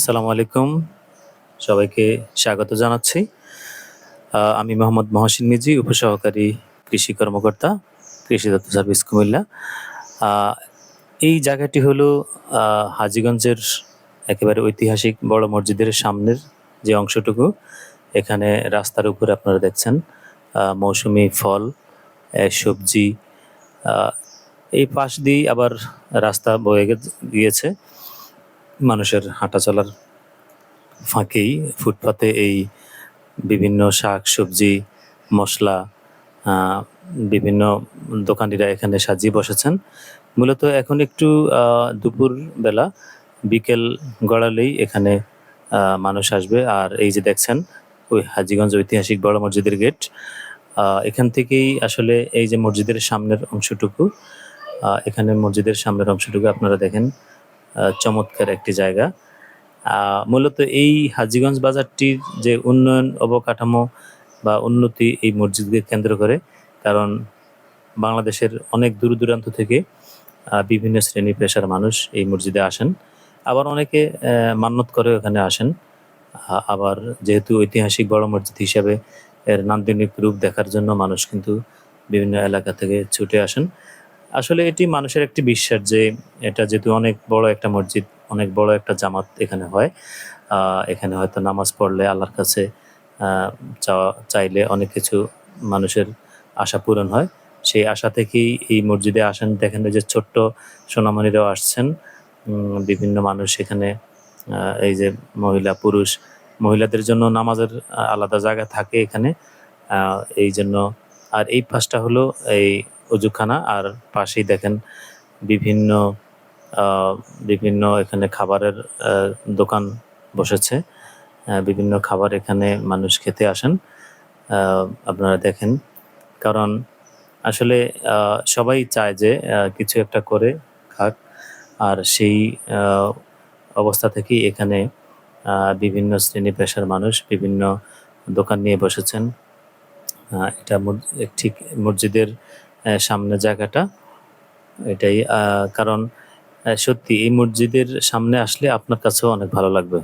আসসালামু আলাইকুম। সবাইকে স্বাগত জানাচ্ছি। আমি মোহাম্মদ মহসিন মিজি, উপসহকারী কৃষি কর্মকর্তা, কৃষি দত্ত সার্ভিস কুমিল্লা। এই জায়গাটি হলো হাজীগঞ্জের একেবারে ঐতিহাসিক বড় মসজিদের সামনের যে অংশটুকু। এখানে রাস্তার উপরে আপনারা দেখছেন মৌসুমি ফল সবজি এই পাশ দিয়ে আবার রাস্তা বয়ে গিয়েছে মানুষের হাঁটা চলার ফাঁকেই ফুটপাতে এই বিভিন্ন শাক, সবজি, মশলা বিভিন্ন দোকানিরা এখানে সাজিয়ে বসেছেন। মূলত এখন একটু দুপুর বেলা, বিকেল গড়ালেই এখানে মানুষ আসবে। আর এই যে দেখছেন, ওই হাজিগঞ্জ ঐতিহাসিক বড় মসজিদের গেট এখান থেকেই আসলে এই যে মসজিদের সামনের অংশটুকু এখানে মসজিদের সামনের অংশটুকু আপনারা দেখেন। চমৎকার একটি জায়গা। মূলত এই হাজীগঞ্জ বাজারটির যে উন্নয়ন অবকাঠামো বা উন্নতি এই মসজিদকে কেন্দ্র করে, কারণ বাংলাদেশের অনেক দূর দূরান্ত থেকে বিভিন্ন শ্রেণি পেশার মানুষ এই মসজিদে আসেন। আবার অনেকে মান্যত করে এখানে আসেন। আবার যেহেতু ঐতিহাসিক বড় মসজিদ হিসাবে এর নান্দনিক রূপ দেখার জন্য মানুষ কিন্তু বিভিন্ন এলাকা থেকে ছুটে আসেন। আসলে এটি মানুষের একটি বিশ্বাস যে এটা যেহেতু অনেক বড় একটা মসজিদ, অনেক বড় একটা জামাত এখানে হয়। এখানে হয়তো নামাজ পড়লে আল্লাহর কাছে চাওয়া, চাইলে অনেক কিছু মানুষের আশা পূরণ হয়। সেই আশা থেকেই এই মসজিদে আসেন। দেখেন যে ছোট্ট সোনামণিরাও আসছেন। বিভিন্ন মানুষ এখানে এই যে মহিলা, পুরুষ, মহিলাদের জন্য নামাজের, আলাদা জায়গা থাকে এখানে। এই জন্য, আর এই পাশটা হলো এই অজুখানা, আর পাশেই দেখেন বিভিন্ন বিভিন্ন এখানে খাবারের দোকান বসেছে। বিভিন্ন খাবার এখানে মানুষ খেতে আসেন। আপনারা দেখেন। কারণ আসলে সবাই চায় যে কিছু একটা করে খাক। আর সেই অবস্থা থেকেই এখানে বিভিন্ন শ্রেণি পেশার মানুষ বিভিন্ন দোকান নিয়ে বসেছেন। এটা ঠিক মসজিদের সামনে জায়গাটা। এটাই কারণ সত্যি এই মসজিদের সামনে আসলে আপনার কাছেও অনেক ভালো লাগবে।